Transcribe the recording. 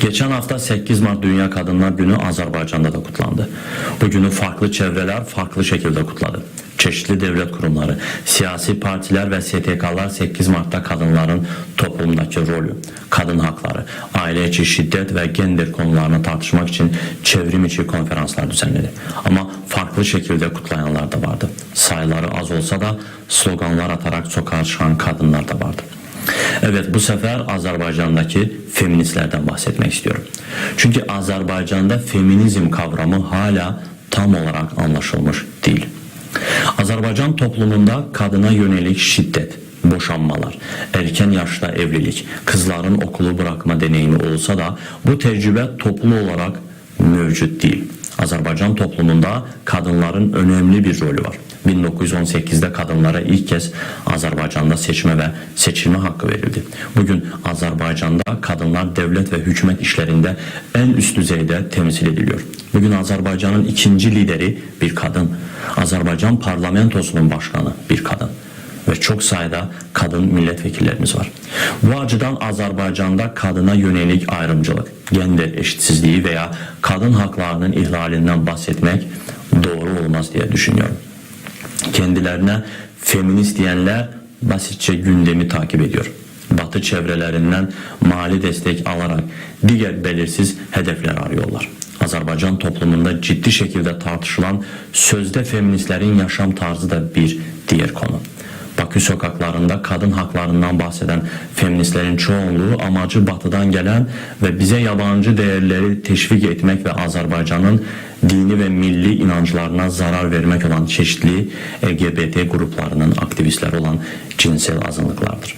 Geçen hafta 8 Mart Dünya Kadınlar Günü Azerbaycan'da da kutlandı. Bu günü farklı çevreler farklı şekilde kutladı. Çeşitli devlet kurumları, siyasi partiler ve STK'lar 8 Mart'ta kadınların toplumdaki rolü, kadın hakları, aile içi şiddet ve gender konularını tartışmak için çevrim içi konferanslar düzenledi. Ama farklı şekilde kutlayanlar da vardı. Sayıları az olsa da sloganlar atarak sokağa çıkan kadınlar da vardı. Evet bu sefer Azerbaycan'daki feministlerden bahsetmek istiyorum. Çünkü Azerbaycan'da feminizm kavramı hala tam olarak anlaşılmış değil. Azerbaycan toplumunda kadına yönelik şiddet, boşanmalar, erken yaşta evlilik, kızların okulu bırakma deneyimi olsa da bu tecrübe toplu olarak mevcut değil. Azerbaycan toplumunda kadınların önemli bir rolü var. 1918'de kadınlara ilk kez Azerbaycan'da seçme ve seçilme hakkı verildi. Bugün Azerbaycan'da kadınlar devlet ve hükümet işlerinde en üst düzeyde temsil ediliyor. Bugün Azerbaycan'ın ikinci lideri bir kadın. Azerbaycan parlamentosunun başkanı bir kadın ve çok sayıda kadın milletvekillerimiz var. Bu açıdan Azerbaycan'da kadına yönelik ayrımcılık, gender eşitsizliği veya kadın haklarının ihlalinden bahsetmek doğru olmaz diye düşünüyorum. Kendilerine feminist diyenler basitçe gündemi takip ediyor. Batı çevrelerinden mali destek alarak diğer belirsiz hedefler arıyorlar. Azerbaycan toplumunda ciddi şekilde tartışılan sözde feministlerin yaşam tarzı da bir diğer konu. Bakü sokaklarında kadın haklarından bahseden feministlerin çoğunluğu amacı batıdan gelen ve bize yabancı değerleri teşvik etmek ve Azerbaycan'ın dini ve milli inanclarına zarar vermek olan çeşitli LGBT gruplarının aktivistleri olan cinsel azınlıklardır.